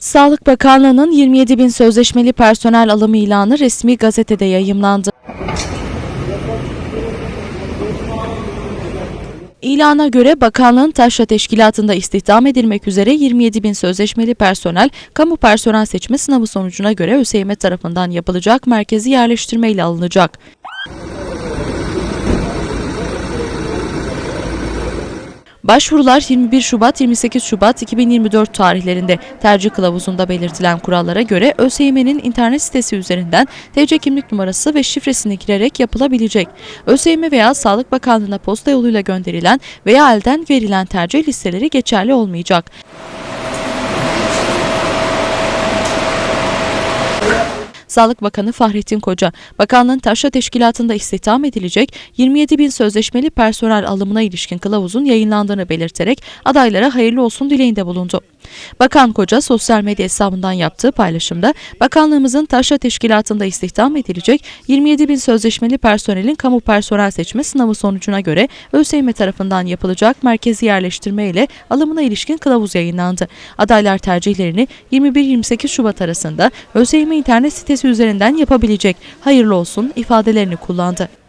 Sağlık Bakanlığı'nın 27 bin sözleşmeli personel alımı ilanı resmi gazetede yayımlandı. İlana göre bakanlığın taşra teşkilatında istihdam edilmek üzere 27 bin sözleşmeli personel, kamu personel seçme sınavı sonucuna göre ÖSYM tarafından yapılacak merkezi yerleştirme ile alınacak. Başvurular 21 Şubat 28 Şubat 2024 tarihlerinde tercih kılavuzunda belirtilen kurallara göre ÖSYM'nin internet sitesi üzerinden TC kimlik numarası ve şifresini girerek yapılabilecek. ÖSYM veya Sağlık Bakanlığı'na posta yoluyla gönderilen veya elden verilen tercih listeleri geçerli olmayacak. Sağlık Bakanı Fahrettin Koca, bakanlığın taşra teşkilatında istihdam edilecek 27 bin sözleşmeli personel alımına ilişkin kılavuzun yayınlandığını belirterek adaylara hayırlı olsun dileğinde bulundu. Bakan Koca sosyal medya hesabından yaptığı paylaşımda bakanlığımızın taşra teşkilatında istihdam edilecek 27 bin sözleşmeli personelin kamu personel seçme sınavı sonucuna göre ÖSYM tarafından yapılacak merkezi yerleştirme ile alımına ilişkin kılavuz yayınlandı. Adaylar tercihlerini 21-28 Şubat arasında ÖSYM internet sitesi üzerinden yapabilecek. Hayırlı olsun ifadelerini kullandı.